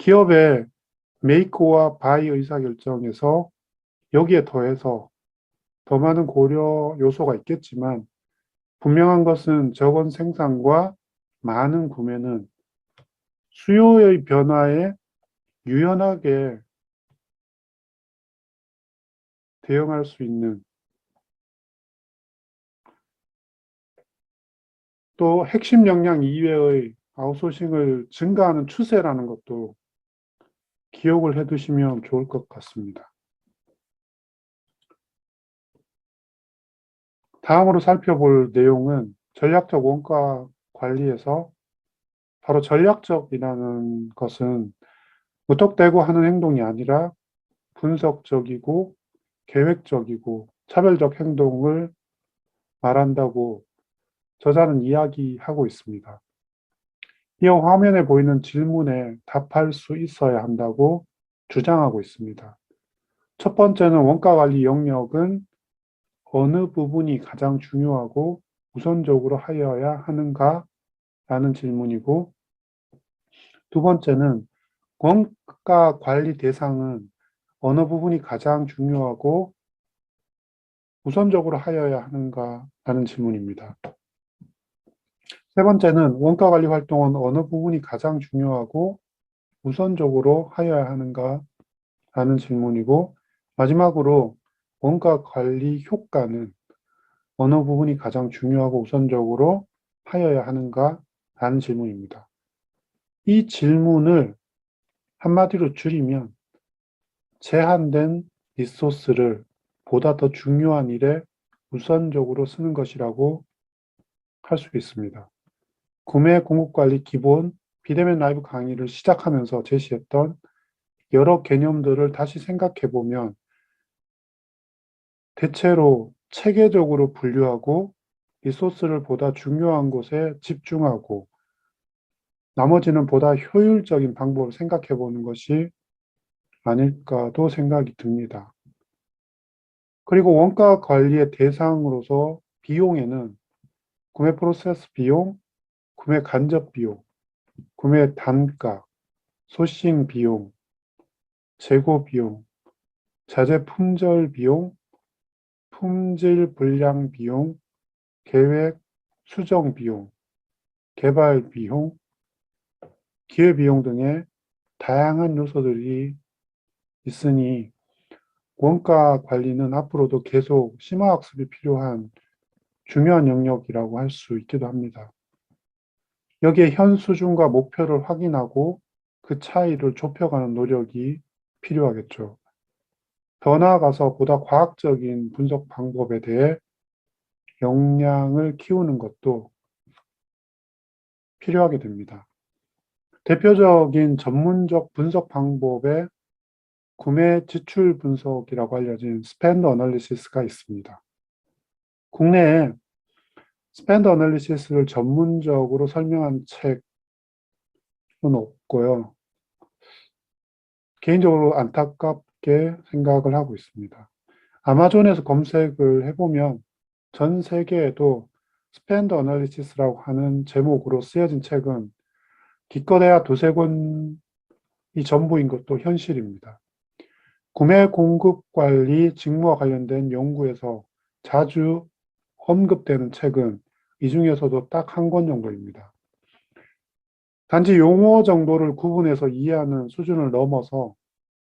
기업의 메이크와 바이 의사결정에서 여기에 더해서 더 많은 고려 요소가 있겠지만 분명한 것은 적은 생산과 많은 구매는 수요의 변화에 유연하게 대응할 수 있는 또 핵심 역량 이외의 아웃소싱을 증가하는 추세라는 것도 기억을 해 두시면 좋을 것 같습니다. 다음으로 살펴볼 내용은 전략적 원가 관리에서 바로 전략적이라는 것은 무턱대고 하는 행동이 아니라 분석적이고 계획적이고 차별적 행동을 말한다고 저자는 이야기하고 있습니다. 이어 화면에 보이는 질문에 답할 수 있어야 한다고 주장하고 있습니다. 첫 번째는 원가 관리 영역은 어느 부분이 가장 중요하고 우선적으로 하여야 하는가? 라는 질문이고, 두 번째는 원가 관리 대상은 어느 부분이 가장 중요하고 우선적으로 하여야 하는가? 라는 질문입니다. 세 번째는 원가 관리 활동은 어느 부분이 가장 중요하고 우선적으로 하여야 하는가? 라는 질문이고, 마지막으로 원가 관리 효과는 어느 부분이 가장 중요하고 우선적으로 하여야 하는가? 라는 질문입니다. 이 질문을 한마디로 줄이면 제한된 리소스를 보다 더 중요한 일에 우선적으로 쓰는 것이라고 할 수 있습니다. 구매 공급 관리 기본 비대면 라이브 강의를 시작하면서 제시했던 여러 개념들을 다시 생각해 보면 대체로 체계적으로 분류하고 리소스를 보다 중요한 곳에 집중하고 나머지는 보다 효율적인 방법을 생각해 보는 것이 아닐까도 생각이 듭니다. 그리고 원가 관리의 대상으로서 비용에는 구매 프로세스 비용, 구매 간접 비용, 구매 단가, 소싱 비용, 재고 비용, 자재 품절 비용, 품질 불량 비용, 계획 수정 비용, 개발 비용, 기회 비용 등의 다양한 요소들이 있으니 원가 관리는 앞으로도 계속 심화학습이 필요한 중요한 영역이라고 할 수 있기도 합니다. 여기에 현 수준과 목표를 확인하고 그 차이를 좁혀가는 노력이 필요하겠죠. 더 나아가서 보다 과학적인 분석 방법에 대해 역량을 키우는 것도 필요하게 됩니다. 대표적인 전문적 분석 방법에 구매 지출 분석이라고 알려진 스펜드 어널리시스가 있습니다. 국내에 스펜드 어널리시스를 전문적으로 설명한 책은 없고요. 개인적으로 안타깝게 생각을 하고 있습니다. 아마존에서 검색을 해보면 전 세계에도 스펜드 어널리시스라고 하는 제목으로 쓰여진 책은 기껏해야 두세 권이 전부인 것도 현실입니다. 구매 공급 관리 직무와 관련된 연구에서 자주 언급되는 책은 이 중에서도 딱 한 권 정도입니다. 단지 용어 정도를 구분해서 이해하는 수준을 넘어서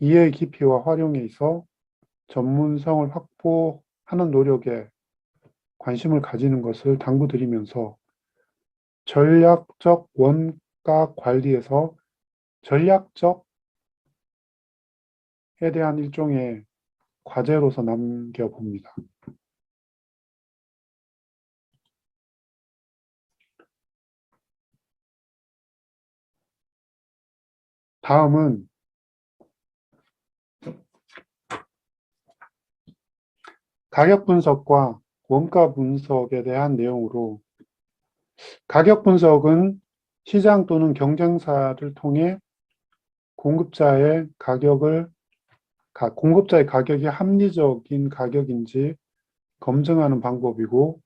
이해의 깊이와 활용에 있어 전문성을 확보하는 노력에 관심을 가지는 것을 당부드리면서 전략적 원가 관리에서 전략적 에 대한 일종의 과제로서 남겨봅니다. 다음은 가격 분석과 원가 분석에 대한 내용으로 가격 분석은 시장 또는 경쟁사를 통해 공급자의 가격을 공급자의 가격이 합리적인 가격인지 검증하는 방법이고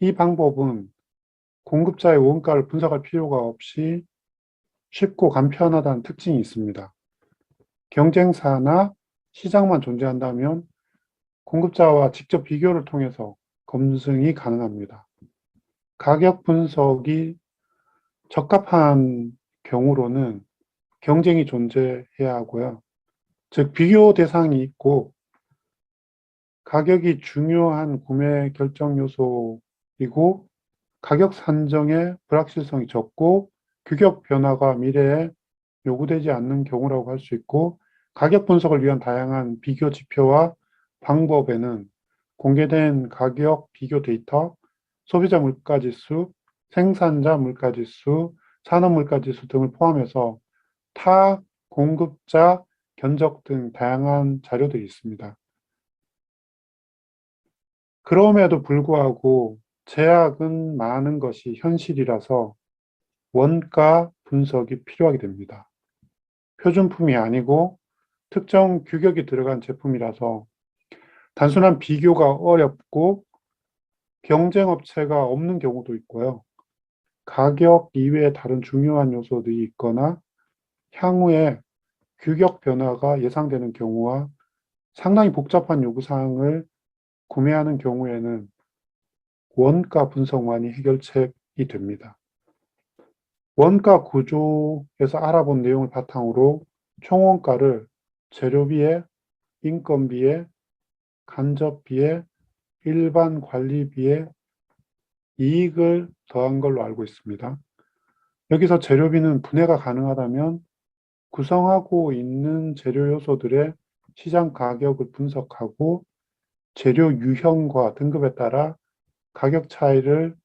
이 방법은 공급자의 원가를 분석할 필요가 없이 쉽고 간편하다는 특징이 있습니다. 경쟁사나 시장만 존재한다면 공급자와 직접 비교를 통해서 검증이 가능합니다. 가격 분석이 적합한 경우로는 경쟁이 존재해야 하고요. 즉, 비교 대상이 있고 가격이 중요한 구매 결정 요소이고 가격 산정의 불확실성이 적고 규격 변화가 미래에 요구되지 않는 경우라고 할 수 있고 가격 분석을 위한 다양한 비교 지표와 방법에는 공개된 가격 비교 데이터, 소비자 물가지수, 생산자 물가지수, 산업 물가지수 등을 포함해서 타 공급자 견적 등 다양한 자료들이 있습니다. 그럼에도 불구하고 제약은 많은 것이 현실이라서 원가 분석이 필요하게 됩니다. 표준품이 아니고 특정 규격이 들어간 제품이라서 단순한 비교가 어렵고 경쟁 업체가 없는 경우도 있고요. 가격 이외에 다른 중요한 요소들이 있거나 향후에 규격 변화가 예상되는 경우와 상당히 복잡한 요구사항을 구매하는 경우에는 원가 분석만이 해결책이 됩니다. 원가 구조에서 알아본 내용을 바탕으로 총원가를 재료비에, 인건비에, 간접비에, 일반 관리비에 이익을 더한 걸로 알고 있습니다. 여기서 재료비는 분해가 가능하다면 구성하고 있는 재료 요소들의 시장 가격을 분석하고 재료 유형과 등급에 따라 가격 차이를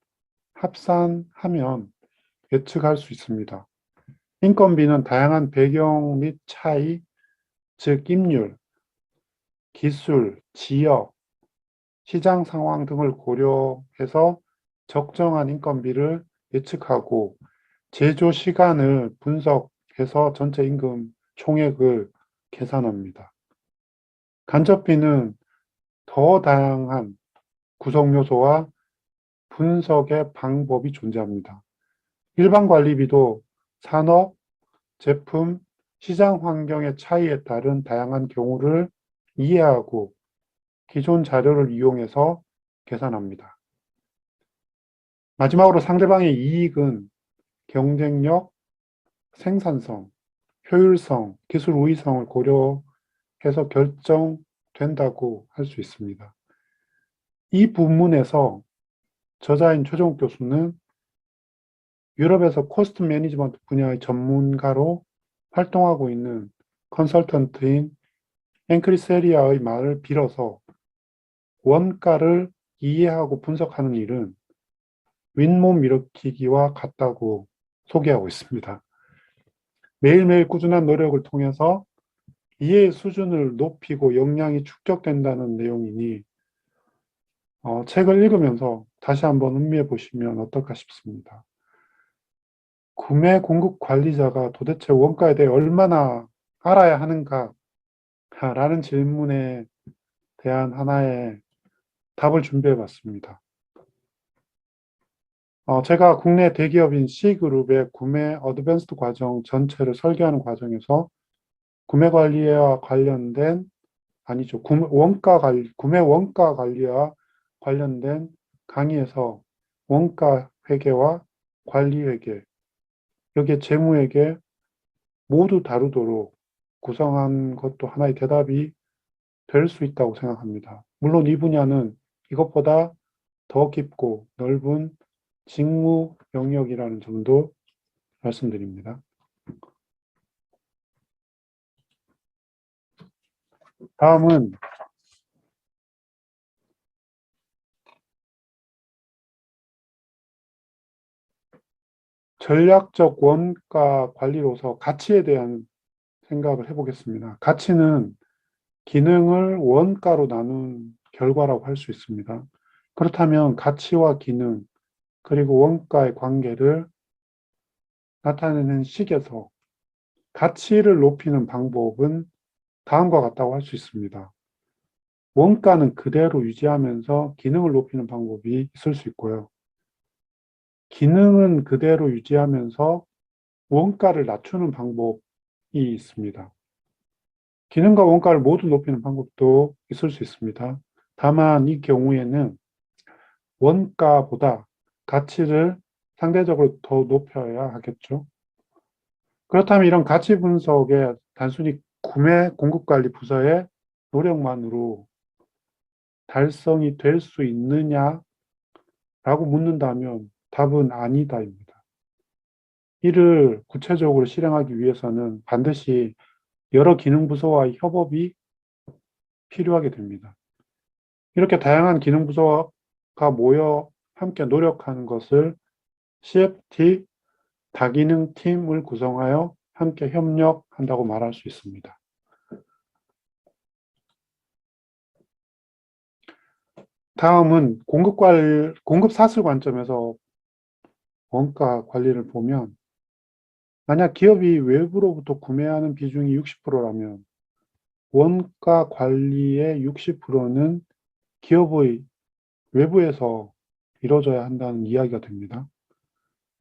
합산하면 예측할 수 있습니다. 인건비는 다양한 배경 및 차이, 즉 임률, 기술, 지역, 시장 상황 등을 고려해서 적정한 인건비를 예측하고 제조 시간을 분석해서 전체 임금 총액을 계산합니다. 간접비는 더 다양한 구성 요소와 분석의 방법이 존재합니다. 일반 관리비도 산업, 제품, 시장 환경의 차이에 따른 다양한 경우를 이해하고 기존 자료를 이용해서 계산합니다. 마지막으로 상대방의 이익은 경쟁력, 생산성, 효율성, 기술 우위성을 고려해서 결정된다고 할 수 있습니다. 이 부문에서 저자인 최종욱 교수는 유럽에서 코스트 매니지먼트 분야의 전문가로 활동하고 있는 컨설턴트인 앵크리세리아의 말을 빌어서 원가를 이해하고 분석하는 일은 윗몸 일으키기와 같다고 소개하고 있습니다. 매일매일 꾸준한 노력을 통해서 이해의 수준을 높이고 역량이 축적된다는 내용이니 어, 책을 읽으면서 다시 한번 음미해 보시면 어떨까 싶습니다. 구매 공급 관리자가 도대체 원가에 대해 얼마나 알아야 하는가 라는 질문에 대한 하나의 답을 준비해 봤습니다. 어, 제가 국내 대기업인 C그룹의 구매 어드밴스드 과정 전체를 설계하는 과정에서 구매 관리와 관련된 아니죠. 구매 원가 관리, 구매 원가 관리와 관련된 강의에서 원가 회계와 관리 회계, 여기에 재무회계 모두 다루도록 구성한 것도 하나의 대답이 될 수 있다고 생각합니다. 물론 이 분야는 이것보다 더 깊고 넓은 직무 영역이라는 점도 말씀드립니다. 다음은 전략적 원가 관리로서 가치에 대한 생각을 해보겠습니다. 가치는 기능을 원가로 나눈 결과라고 할 수 있습니다. 그렇다면 가치와 기능, 그리고 원가의 관계를 나타내는 식에서 가치를 높이는 방법은 다음과 같다고 할 수 있습니다. 원가는 그대로 유지하면서 기능을 높이는 방법이 있을 수 있고요. 기능은 그대로 유지하면서 원가를 낮추는 방법이 있습니다. 기능과 원가를 모두 높이는 방법도 있을 수 있습니다. 다만 이 경우에는 원가보다 가치를 상대적으로 더 높여야 하겠죠. 그렇다면 이런 가치 분석에 단순히 구매 공급관리 부서의 노력만으로 달성이 될 수 있느냐라고 묻는다면 답은 아니다입니다. 이를 구체적으로 실행하기 위해서는 반드시 여러 기능 부서와의 협업이 필요하게 됩니다. 이렇게 다양한 기능 부서가 모여 함께 노력하는 것을 CFT 다기능 팀을 구성하여 함께 협력한다고 말할 수 있습니다. 다음은 공급 관 공급 사슬 관점에서 원가 관리를 보면 만약 기업이 외부로부터 구매하는 비중이 60%라면 원가 관리의 60%는 기업의 외부에서 이루어져야 한다는 이야기가 됩니다.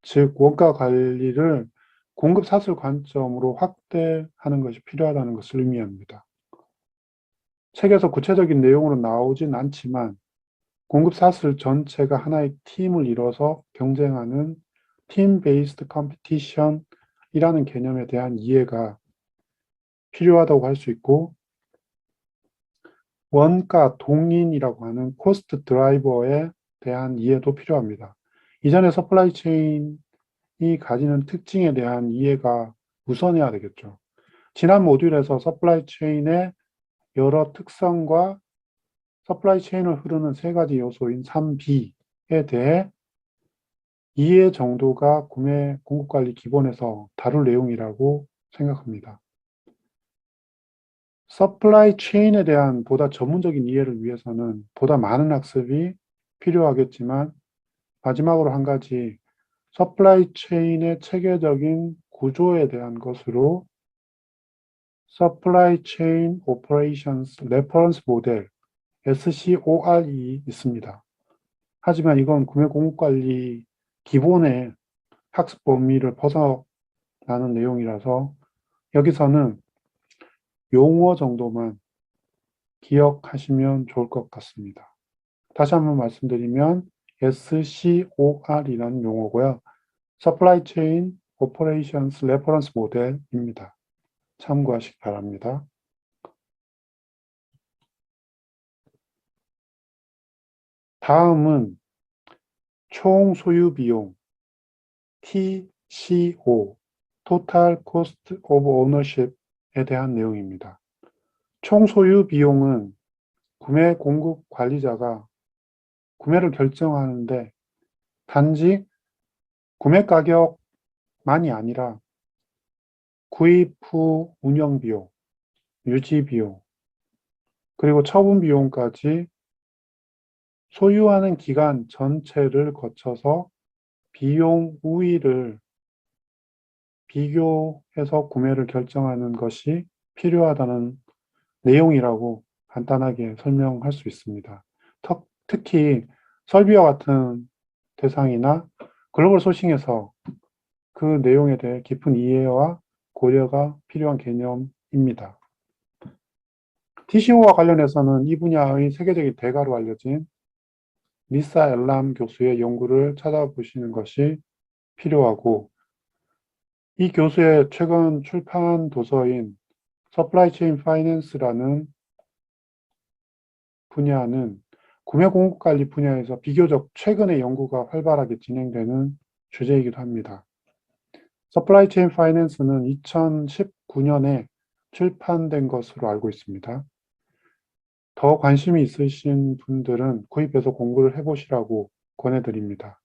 즉 원가 관리를 공급 사슬 관점으로 확대하는 것이 필요하다는 것을 의미합니다. 책에서 구체적인 내용으로 나오진 않지만 공급 사슬 전체가 하나의 팀을 이뤄서 경쟁하는 팀 베이스드 컴피티션이라는 개념에 대한 이해가 필요하다고 할 수 있고 원가 동인이라고 하는 코스트 드라이버에 대한 이해도 필요합니다. 이전에 서플라이 체인이 가지는 특징에 대한 이해가 우선해야 되겠죠. 지난 모듈에서 서플라이 체인의 여러 특성과 서플라이 체인을 흐르는 세 가지 요소인 3B에 대해 이해 정도가 구매 공급관리 기본에서 다룰 내용이라고 생각합니다. 서플라이 체인에 대한 보다 전문적인 이해를 위해서는 보다 많은 학습이 필요하겠지만 마지막으로 한 가지 서플라이 체인의 체계적인 구조에 대한 것으로 Supply Chain Operations Reference Model SCOR이 있습니다. 하지만 이건 구매 공급 관리 기본의 학습 범위를 벗어나는 내용이라서 여기서는 용어 정도만 기억하시면 좋을 것 같습니다. 다시 한번 말씀드리면 SCOR이라는 용어고요. Supply Chain Operations Reference Model입니다. 참고하시기 바랍니다. 다음은 총 소유 비용 TCO Total Cost of Ownership에 대한 내용입니다. 총 소유 비용은 구매 공급 관리자가 구매를 결정하는데 단지 구매 가격만이 아니라 구입 후 운영 비용, 유지 비용, 그리고 처분 비용까지 소유하는 기간 전체를 거쳐서 비용 우위를 비교해서 구매를 결정하는 것이 필요하다는 내용이라고 간단하게 설명할 수 있습니다. 특히 설비와 같은 대상이나 글로벌 소싱에서 그 내용에 대해 깊은 이해와 고려가 필요한 개념입니다. TCO와 관련해서는 이 분야의 세계적인 대가로 알려진 리사 엘람 교수의 연구를 찾아보시는 것이 필요하고 이 교수의 최근 출판 도서인 Supply Chain Finance라는 분야는 구매 공급 관리 분야에서 비교적 최근의 연구가 활발하게 진행되는 주제이기도 합니다. Supply Chain Finance는 2019년에 출판된 것으로 알고 있습니다. 더 관심이 있으신 분들은 구입해서 공부를 해보시라고 권해드립니다.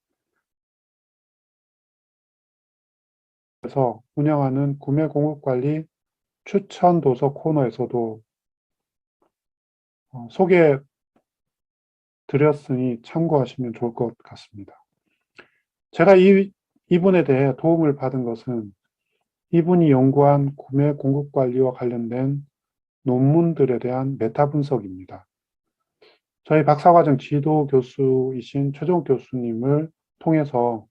그래서 운영하는 구매 공급 관리 추천 도서 코너에서도 어, 소개 드렸으니 참고하시면 좋을 것 같습니다. 제가 이, 이분에 대해 도움을 받은 것은 이분이 연구한 구매 공급 관리와 관련된 논문들에 대한 메타 분석입니다. 저희 박사과정 지도 교수이신 최종 교수님을 통해서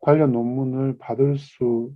관련 논문을 받을 수